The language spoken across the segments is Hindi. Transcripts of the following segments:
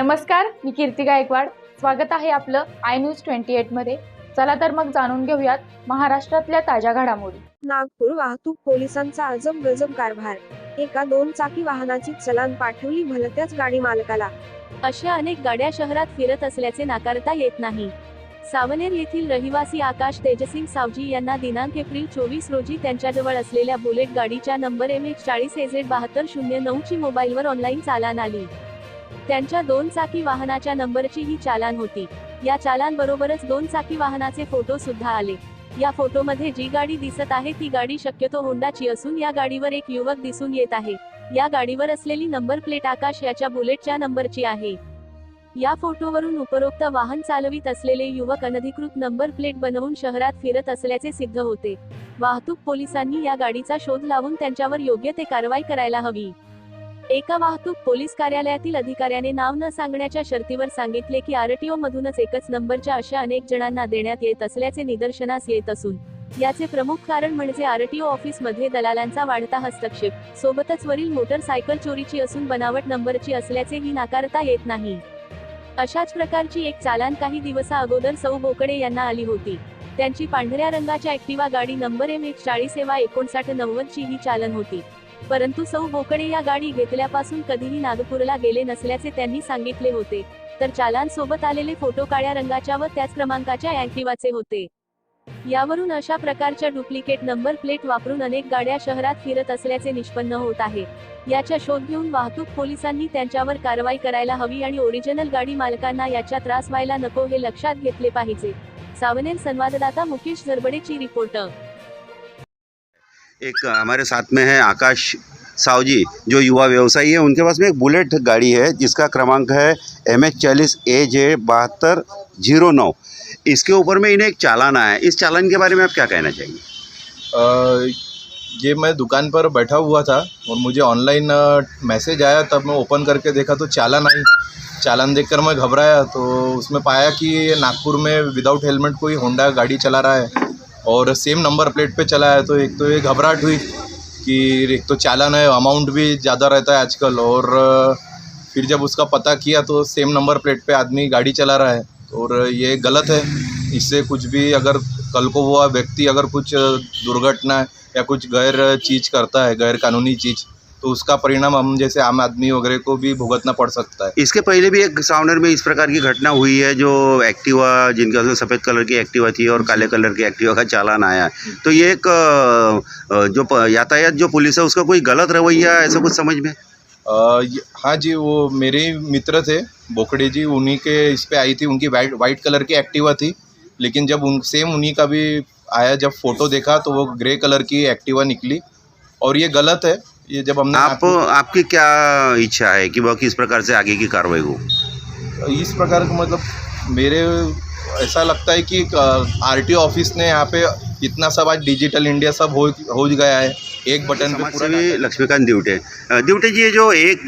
नमस्कार मी कीर्ती गायकवाड. स्वागत आहे आपलं आय न्यूज ट्वेंटी एटमध्ये चला तर मग जाणून घेऊयात महाराष्ट्रातल्या ताज्या घडामोडी. नागपूर वाहतूक पोलिसांचा अजब गजब कारभार. एका दोन चाकी वाहनाची चलान पाठवली भलत्याच गाडी मालकाला. अशा अनेक गाड्या शहरात फिरत असल्याचे नाकारता येत नाही. सावनेर येथील रहिवासी आकाश तेजसिंग सावजी यांना दिनांक एप्रिल चोवीस रोजी त्यांच्याजवळ असलेल्या बुलेट गाडीच्या नंबर एम एच चाळीस एझेड बहात्तर शून्य नऊ ची मोबाईलवर ऑनलाईन चालान आली. त्यांच्या दोन चाकी वाहनाच्या नंबरची ही चालान होती. या चालान बरोबरच दोन चाकी वाहनाचे फोटो सुद्धा आले. या फोटोमध्ये जी गाडी दिसत आहे ती गाडी शक्यतो होंडाची असून या गाडीवर एक युवक दिसून येत आहे. या गाडीवर असलेली नंबर प्लेट आकाश याच्या बुलेटच्या नंबरची आहे. या फोटोवरून उपरोक्त वाहन चालवित असलेले युवक अनधिकृत नंबर प्लेट बनवून शहरात फिरत असल्याचे सिद्ध होते. वाहतूक पोलिसांनी या गाडीचा शोध लावून त्यांच्यावर योग्य ते कारवाई करायला हवी. एका वाहतूक पोलीस कार्यालयातील अधिकाऱ्याने नाव न सांगण्याच्या शर्तीवर सांगितले की आरटीओ मधूनच एकच नंबरच्या अशा अनेक जणांना देण्यात येत असल्याचे निदर्शनास येत असून याचे प्रमुख कारण म्हणजे आरटीओ ऑफिसमध्ये दलालांचा वाढता हस्तक्षेप सोबतच वरील मोटरसायकल चोरीची असून बनावट नंबरची असल्याचेही नाकारता येत नाही. अशाच प्रकारची एक चालान काही दिवसा अगोदर सौ बोकडे यांना आली होती. त्यांची पांढऱ्या रंगाच्या ऍक्टिवा गाडी नंबर एम एक चाळीस सेवा एकोणसाठ नव्वद ची ही चालन होती. परंतु सौ बोकडे या गाडी घेतल्यापासून कधीही नागपूरला गेले नसल्याचे त्यांनी सांगितले होते. तर चालान सोबत आलेले फोटो काळ्या रंगाच्या व त्याच क्रमांकाच्या अँटिवाचे होते. यावरून अशा प्रकारच्या डुप्लिकेट नंबर प्लेट वापरून अनेक गाड्या शहरात फिरत असल्याचे निष्पन्न होत आहे. याचा शोध घेऊन वाहतूक पोलिसांनी त्यांच्यावर कारवाई करायला हवी आणि ओरिजिनल गाडी मालकांना याचा त्रास व्हायला नको हे लक्षात घेतले पाहिजे. सावनेर संवाददाता मुकेश झरबडेची रिपोर्टर एक हमारे साथ में है आकाश साव जी जो युवा व्यवसायी है। उनके पास में एक बुलेट गाड़ी है जिसका क्रमांक है एम एच चालीस ए जे बहत्तर ज़ीरो नौ। इसके ऊपर में इन्हें एक चालान आया इस चालान के बारे में आप क्या कहना चाहेंगे? अ, ये मैं दुकान पर बैठा हुआ था और मुझे ऑनलाइन मैसेज आया तब मैं ओपन करके देखा तो चालान आई। चालान देखकर मैं घबराया तो उसमें पाया कि नागपुर में विदाउट हेलमेट कोई होंडा गाड़ी चला रहा है। और सेम नंबर प्लेट पे चला है तो एक तो ये घबराहट हुई कि एक तो चालान है अमाउंट भी ज़्यादा रहता है आजकल और फिर जब उसका पता किया तो सेम नंबर प्लेट पे आदमी गाड़ी चला रहा है और ये गलत है। इससे कुछ भी अगर कल को वो व्यक्ति अगर कुछ दुर्घटना या कुछ गैर चीज़ करता है, गैर कानूनी चीज़ तो उसका परिणाम हम जैसे आम आदमी वगैरह को भी भुगतना पड़ सकता है। इसके पहले भी एक सावनर में इस प्रकार की घटना हुई है जो एक्टिवा जिनके पास सफ़ेद कलर की एक्टिवा थी और काले कलर की एक्टिवा का चालान आया। तो ये एक जो यातायात जो पुलिस है उसका कोई गलत रवैया ऐसा कुछ समझ में? हाँ जी वो मेरे मित्र थे बोखड़े जी उन्हीं के इस पे आई थी उनकी वाइट वाइट कलर की एक्टिवा थी। लेकिन जब उन सेम उन्हीं का भी आया जब फ़ोटो देखा तो वो ग्रे कलर की एक्टिवा निकली। और ये गलत है ये जब हमने आप आपकी क्या इच्छा है कि वह किस प्रकार से आगे की कार्रवाई हो? इस प्रकार का मतलब मेरे ऐसा लगता है कि आर टी ऑफ़िस ने यहाँ पे इतना सब आज डिजिटल इंडिया सब हो हो गया है। एक बटन पे पूरा लक्ष्मीकांत दिवटे। दिवटे जी ये जो एक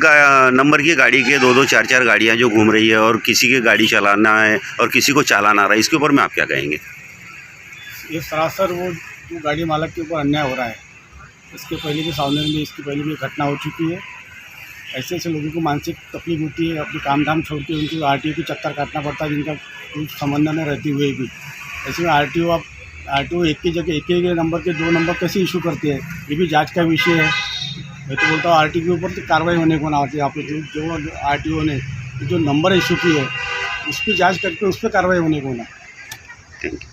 नंबर की गाड़ी के दो दो चार चार गाड़ियाँ जो घूम रही है और किसी की गाड़ी चलाना है और किसी को चालाना आ रहा है इसके ऊपर में आप क्या कहेंगे? ये सरासर वो जो गाड़ी मालक के ऊपर अन्याय हो रहा है। इसके पहले भी सावनेर में इसकी पहले भी घटना हो चुकी है। ऐसे ऐसे लोगों को मानसिक तकलीफ़ होती है, अपनी काम धाम छोड़ के उनको आर की चक्कर काटना पड़ता है, जिनका कुछ संबंध न रहते हुए भी। ऐसे में आर टी ओ आप आर टी ओ एक की जगह, एक ही नंबर के दो नंबर कैसे इशू करते हैं? ये भी जाँच का विषय है। मैं तो बोलता हूँ आर टी के ऊपर तो कार्रवाई होने को ना होती है। आप जो जो आर ने जो नंबर इशू की है उस पर जाँच करके उस पर कार्रवाई होने को ना। Thank you